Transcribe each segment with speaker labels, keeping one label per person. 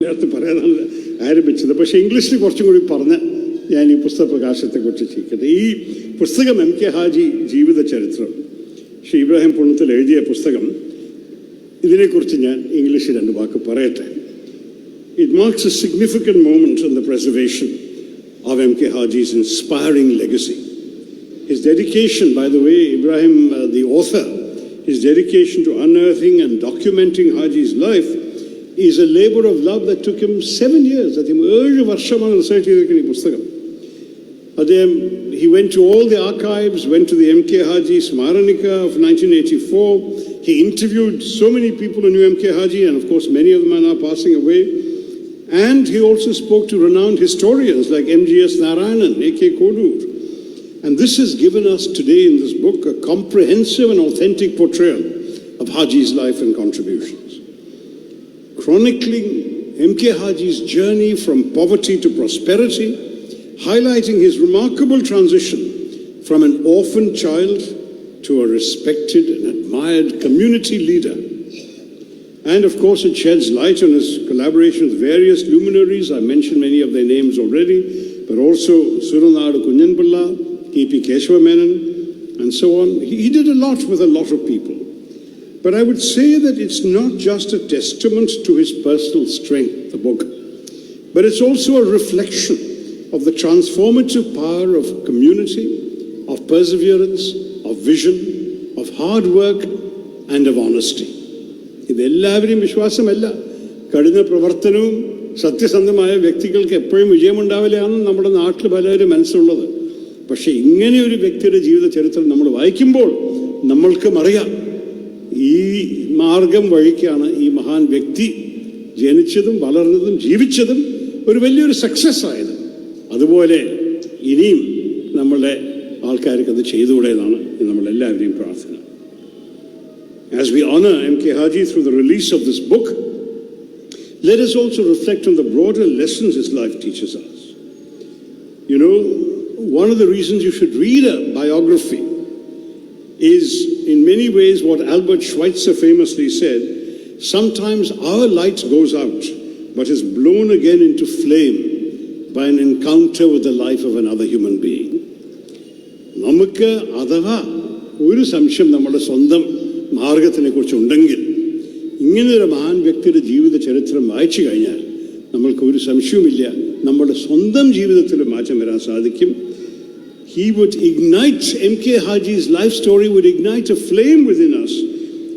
Speaker 1: നേരത്തെ പറയാനാണ് ആരംഭിച്ചത് പക്ഷേ ഇംഗ്ലീഷിൽ കുറച്ചും കൂടി പറഞ്ഞ് ഞാൻ ഈ പുസ്തക പ്രകാശത്തെക്കുറിച്ച് ചെയ്യിക്കട്ടെ ഈ പുസ്തകം എം കെ ഹാജി ജീവിത ചരിത്രം ശ്രീ ഇബ്രാഹിം പുണ്ണത്തിൽ എഴുതിയ പുസ്തകം ഇതിനെക്കുറിച്ച് ഞാൻ ഇംഗ്ലീഷിൽ രണ്ട് വാക്ക് പറയട്ടെ it marks a significant moment in the preservation of M.K. Haji's inspiring legacy. His dedication, by the way, Ibrahim, Ibrahim the author, his dedication to unearthing and documenting Haji's life is a labor of love that took him seven years. അദ്ദേഹം ഏഴ് വർഷമാണ് research ചെയ്തിരിക്കുന്ന ഈ പുസ്തകം അദ്ദേഹം he went to all the archives, went to the M.K. Haji Smaranika of 1984. He interviewed so many people who knew M.K. Haji, and of course, many of them are now passing away. And he also spoke to renowned historians like M.G.S. Narayanan, A.K. Kodur. And this has given us today in this book a comprehensive and authentic portrayal of Haji's life and contributions. Chronicling M.K. Haji's journey from poverty to prosperity, highlighting his remarkable transition from an orphan child to a respected and admired community leader. And of course, it sheds light on his collaboration with various luminaries. I mentioned many of their names already, but also Surunadu Kunyanpilla, K.P. Keshwamenan, and so on. He did a lot with a lot of people. But I would say that it's not just a testament to his personal strength, the book, but it's also a reflection of the transformative power of community, of perseverance, of vision, of hard work, and of honesty. ഇതെല്ലാവരെയും വിശ്വാസമല്ല കഠിന പ്രവർത്തനവും സത്യസന്ധമായ വ്യക്തികൾക്ക് എപ്പോഴും വിജയമുണ്ടാവില്ലാന്ന് നമ്മുടെ നാട്ടിൽ പലരും മനസ്സുള്ളത് പക്ഷെ ഇങ്ങനെ ഒരു വ്യക്തിയുടെ ജീവിത ചരിത്രം നമ്മൾ വായിക്കുമ്പോൾ നമ്മൾക്കും അറിയാം ഈ മാർഗം വഴിക്കാണ് ഈ മഹാൻ വ്യക്തി ജനിച്ചതും വളർന്നതും ജീവിച്ചതും ഒരു വലിയൊരു സക്സസ് ആയത് അതുപോലെ ഇനിയും നമ്മളുടെ ആൾക്കാർക്ക് അത് ചെയ്തുകൂടെ എന്നാണ് നമ്മളെല്ലാവരെയും പ്രാർത്ഥന As we honor M.K. Haji through the release of this book, let us also reflect on the broader lessons his life teaches us. You know, one of the reasons you should read a biography is, in many ways, what Albert Schweitzer famously said sometimes our light goes out, but is blown again into flame by an encounter with the life of another human being. നമുക്ക് അഥവാ ഒരു സംശയം നമ്മുടെ സ്വന്തം മാർഗത്തിനെ കുറിച്ചുണ്ടെങ്കിൽ ഇങ്ങനൊരു മഹാൻ വ്യക്തിയുടെ ജീവിത ചരിത്രം വായിച്ചു കഴിഞ്ഞാൽ നമ്മൾക്ക് ഒരു സംശയവുമില്ല നമ്മുടെ സ്വന്തം ജീവിതത്തിൽ മാറ്റം വരാൻ സാധിക്കും he would ignite MK Haji's life story would ignite a flame within us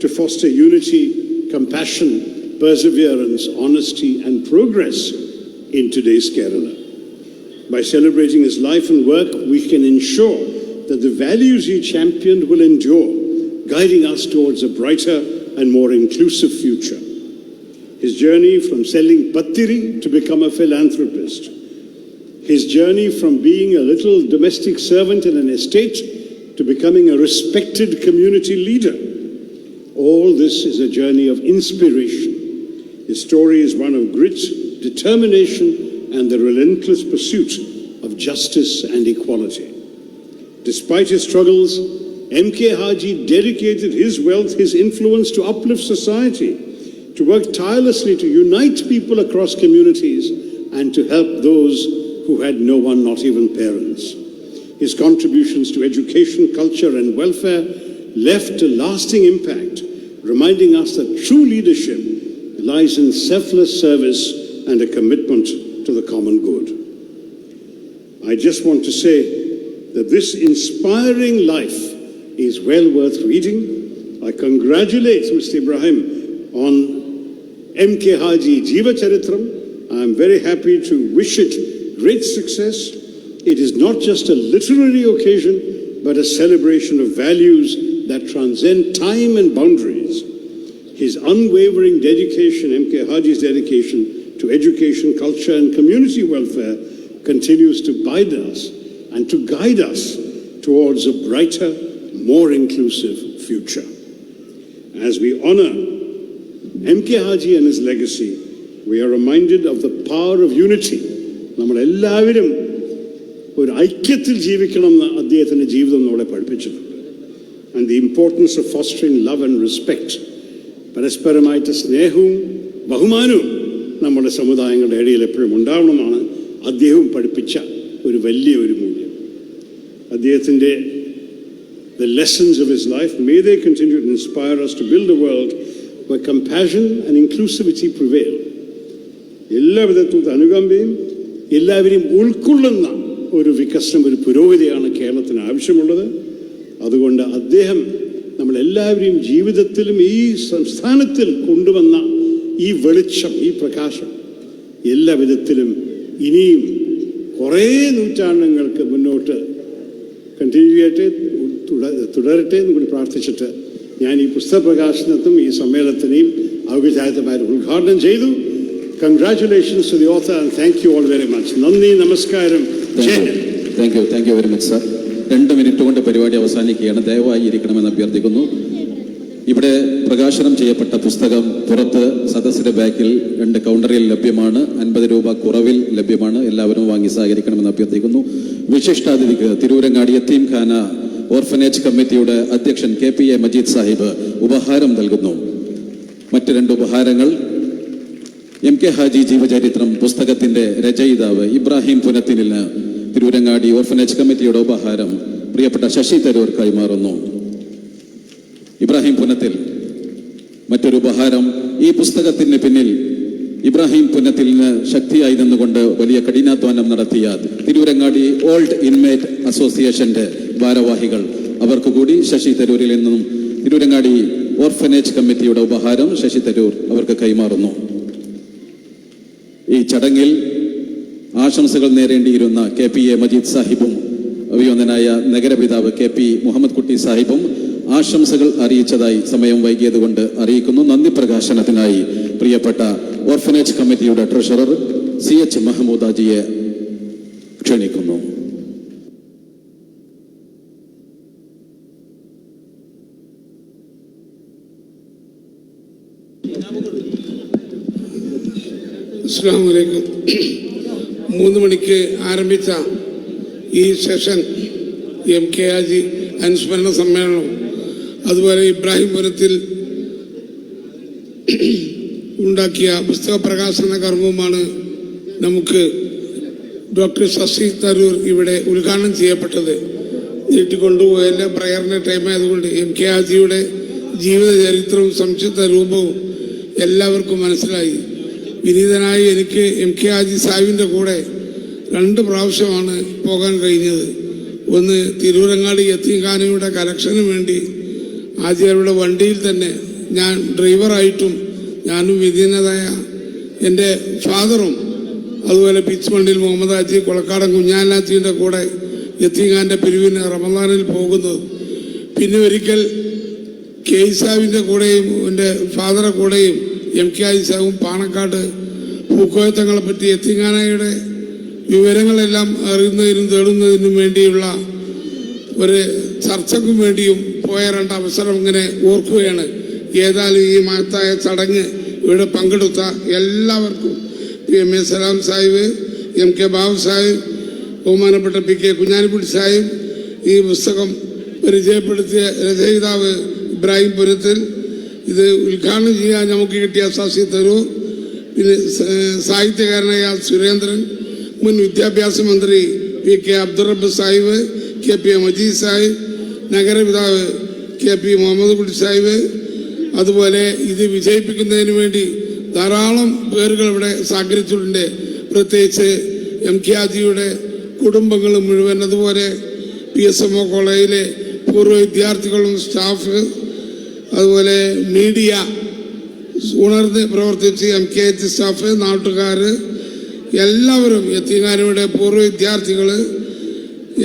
Speaker 1: to foster unity, compassion, perseverance, honesty, and progress in today's Kerala. By celebrating his life and work, we can ensure that the values he championed will endure, guiding us towards a brighter and more inclusive future. His journey from selling pattiri to become a philanthropist, his journey from being a little domestic servant in an estate to becoming a respected community leader. All this is a journey of inspiration. His story is one of grit, determination, and the relentless pursuit of justice and equality. Despite his struggles, M.K. Haji dedicated his wealth, his influence to uplift society, to work tirelessly to unite people across communities, and to help those who had no one, not even parents. His contributions to education, culture, and welfare left a lasting impact, reminding us that true leadership lies in selfless service and a commitment to the common good. I just want to say that this inspiring life is well worth reading. I congratulate Mr. Ibrahim on MK Haji Jiva Charitram. I'm very happy to wish it great success. It is not just a literary occasion, but a celebration of values that transcend time and boundaries. His unwavering dedication, MK Haji's dedication to education, culture, and community welfare continues to bind us and to guide us towards a brighter, more inclusive future. As we honor MK Haji and his legacy, we are reminded of the power of unity. നമ്മളെല്ലാവരും ഒരു ഐക്യത്തിൽ ജീവിക്കണം എന്ന് അദ്ദേഹത്തിന്റെ ജീവിതം നമ്മളെ പഠിപ്പിച്ചിട്ടുണ്ട് and the importance of fostering love and respect പരസ്പരമായിട്ട് സ്നേഹവും ബഹുമാനവും നമ്മുടെ സമുദായങ്ങളുടെ ഇടയിൽ എപ്പോഴും ഉണ്ടാവണമെന്നാണ് അദ്ദേഹവും പഠിപ്പിച്ച ഒരു വലിയ ഒരു മൂല്യം അദ്ദേഹത്തിന്റെ the lessons of his life, may they continue to inspire us to build a world where compassion and inclusivity prevail. എല്ലാവിധത്തിലും അനുകമ്പയും എല്ലാവരെയും ഉൾക്കൊള്ളുന്ന ഒരു വികസനം ഒരു പുരോഗതിയാണ് കേരളത്തിന് ആവശ്യമുള്ളത്. അതുകൊണ്ട് അദ്ദേഹം നമ്മളെല്ലാവരെയും ജീവിതത്തിലും ഈ സംസ്ഥാനത്തിൽ കൊണ്ടുവന്ന ഈ വെളിച്ചം ഈ പ്രകാശം എല്ലാ വിധത്തിലും ഇനിയും കുറേ നൂറ്റാണ്ടുകൾക്ക് മുന്നോട്ട് കണ്ടിന്യൂ ചെയ്യട്ടെ തുടരട്ടെ എന്ന് കൂടി പ്രാർത്ഥിച്ചിട്ട് ഞാൻ ഈ പുസ്തക പ്രകാശനത്തും ഈ സമ്മേളനത്തിനെയും ഔപചാരികമായി ഉദ്ഘാടനം ചെയ്തു. Congratulations to the author and thank you all very much നന്ദി നമസ്കാരം.
Speaker 2: Thank you thank you very much sir രണ്ട് മിനിറ്റ് കൊണ്ട് പരിപാടി അവസാനിക്കുകയാണ്. ദയവായി ഇരിക്കണമെന്ന് അഭ്യർത്ഥിക്കുന്നു. ഇവിടെ പ്രകാശനം ചെയ്യപ്പെട്ട പുസ്തകം പുറത്ത് സദസ്സിന്റെ ബാക്കിൽ രണ്ട് കൗണ്ടറിൽ ലഭ്യമാണ്. അൻപത് രൂപ കുറവിൽ ലഭ്യമാണ്. എല്ലാവരും വാങ്ങി സഹകരിക്കണമെന്ന് അഭ്യർത്ഥിക്കുന്നു. വിശിഷ്ടാതിഥിക്ക് തിരൂരങ്ങാടി എത്തീം ഖാന ഓർഫനേജ് കമ്മിറ്റിയുടെ അധ്യക്ഷൻ K P A Majeed Sahib ഉപഹാരം നൽകുന്നു. മറ്റ് രണ്ട് ഉപഹാരങ്ങൾ. എം കെ ഹാജി ജീവചരിത്രം പുസ്തകത്തിന്റെ രചയിതാവ് ഇബ്രാഹിം പുനത്തിനിന് തിരൂരങ്ങാടി ഓർഫനേജ് കമ്മിറ്റിയുടെ ഉപഹാരം പ്രിയപ്പെട്ട ശശി തരൂർ കൈമാറുന്നു ഇബ്രാഹിം പുനത്തിൽ മറ്റൊരു ഉപഹാരം ഈ പുസ്തകത്തിന് പിന്നിൽ ഇബ്രാഹിം പുനത്തിലിന് ശക്തിയായി നിന്നുകൊണ്ട് വലിയ കഠിനാധ്വാനം നടത്തിയ തിരൂരങ്ങാടി ഓൾഡ് ഇൻമേറ്റ് അസോസിയേഷന്റെ ഭാരവാഹികൾ. അവർക്ക് കൂടി ശശി തരൂരിൽ നിന്നും തിരൂരങ്ങാടി ഓർഫനേജ് കമ്മിറ്റിയുടെ ഉപഹാരം ശശി തരൂർ അവർക്ക് കൈമാറുന്നു. ഈ ചടങ്ങിൽ ആശംസകൾ നേരേണ്ടിയിരുന്ന കെ പി എ മജീദ് സാഹിബും അഭിയോന്നനായ നഗരപിതാവ് കെ പി മുഹമ്മദ് കുട്ടി സാഹിബും ആശംസകൾ അറിയിച്ചതായി സമയം വൈകിയതുകൊണ്ട് അറിയിക്കുന്നു. നന്ദി പ്രകാശനത്തിനായി പ്രിയപ്പെട്ട ഓർഫനേജ് കമ്മിറ്റിയുടെ ട്രഷറർ സി എച്ച് മഹമ്മൂദാജിയെ ക്ഷണിക്കുന്നു.
Speaker 3: അസ്സാം വലൈക്കും മൂന്ന് മണിക്ക് ആരംഭിച്ച ഈ സെഷൻ എം കെ ആജി അനുസ്മരണ സമ്മേളനം. അതുപോലെ ഇബ്രാഹിംപുരത്തിൽ ഉണ്ടാക്കിയ പുസ്തക പ്രകാശന കർമ്മവുമാണ് നമുക്ക് ഡോക്ടർ ശശി തരൂർ ഇവിടെ ഉദ്ഘാടനം ചെയ്യപ്പെട്ടത്. നീട്ടിക്കൊണ്ടുപോയല്ല പ്രയറിന്റെ ടൈം ആയതുകൊണ്ട് എം കെ ആജിയുടെ ജീവിത ചരിത്രവും സംക്ഷിപ്ത രൂപവും എല്ലാവർക്കും മനസ്സിലായി. വിനീതനായി എനിക്ക് എം കെ ആജി സാഹിബിന്റെ കൂടെ രണ്ട് പ്രാവശ്യമാണ് പോകാൻ കഴിഞ്ഞത്. ഒന്ന് തിരൂരങ്ങാടി യത്തീംഖാനയുടെ കലക്ഷന് വേണ്ടി ആചാര്യയുടെ വണ്ടിയിൽ തന്നെ ഞാൻ ഡ്രൈവറായിട്ടും ഞാനും വിധീനതായ എന്റെ ഫാദറും അതുപോലെ പിച്ച് വണ്ടിയിൽ മുഹമ്മദ് ഹാജി കൊളക്കാടൻ കുഞ്ഞാലാച്ചിയുടെ കൂടെ യത്തീംഖാന്റെ പിരിവിന് റമദാനിൽ പോകുന്നത്. പിന്നെ ഒരിക്കൽ കെ സാബിന്റെ കൂടെയും എന്റെ ഫാദറെ കൂടെയും എം കെ സാഹും പാണക്കാട് പൂക്കോയത്തങ്ങളെ പറ്റി എത്തിങ്ങാനയുടെ വിവരങ്ങളെല്ലാം അറിയുന്നതിനും തേടുന്നതിനും വേണ്ടിയുള്ള ഒരു ചർച്ചയ്ക്കും വേണ്ടിയും പോയ രണ്ട് അവസരം ഇങ്ങനെ ഓർക്കുകയാണ്. ഏതായാലും ഈ മഹത്തായ ചടങ്ങ് ഇവിടെ പങ്കെടുത്ത എല്ലാവർക്കും P M A Salam Sahib M K Babu Sahib ബഹുമാനപ്പെട്ട പി കെ കുഞ്ഞാലിക്കുട്ടി സാഹിബ് ഈ പുസ്തകം പരിചയപ്പെടുത്തിയ രചയിതാവ് ഇബ്രാഹിം പുരത്തിൽ ഇത് ഉദ്ഘാടനം ചെയ്യാൻ നമുക്ക് കിട്ടിയ ശശി തരൂർ പിന്നെ സാഹിത്യകാരനായ സുരേന്ദ്രൻ മുൻ വിദ്യാഭ്യാസ മന്ത്രി P K Abdurabb Sahib K P Majeed Sahib നഗരപിതാവ് K P Muhammad Kutty Sahib. അതുപോലെ ഇത് വിജയിപ്പിക്കുന്നതിന് വേണ്ടി ധാരാളം പേരുകൾ ഇവിടെ സഹകരിച്ചിട്ടുണ്ട്. പ്രത്യേകിച്ച് എം കെ ആജിയുടെ കുടുംബങ്ങൾ മുഴുവൻ. അതുപോലെ പി എസ് എം ഒ കോളേജിലെ പൂർവ വിദ്യാർത്ഥികളും സ്റ്റാഫ് അതുപോലെ മീഡിയ ഉണർന്ന് പ്രവർത്തിച്ച് എം കെ എച്ച് സ്റ്റാഫ് നാട്ടുകാർ എല്ലാവരും എത്തിങ്ങാനയുടെ പൂർവ വിദ്യാർത്ഥികൾ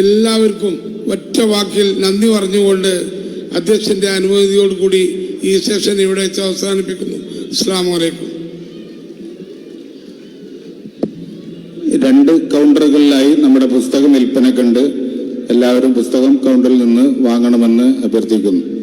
Speaker 3: എല്ലാവർക്കും ഒറ്റ വാക്കിൽ നന്ദി പറഞ്ഞുകൊണ്ട് അധ്യക്ഷന്റെ അനുമതിയോടുകൂടി ഈ സെഷൻ ഇവിടെ വെച്ച് അവസാനിപ്പിക്കുന്നു. അസ്സാം വലൈക്കും
Speaker 4: രണ്ട് കൗണ്ടറുകളിലായി നമ്മുടെ പുസ്തകം വിൽപ്പനക്കുണ്ട്. എല്ലാവരും പുസ്തകം കൗണ്ടറിൽ നിന്ന് വാങ്ങണമെന്ന് അഭ്യർത്ഥിക്കുന്നു.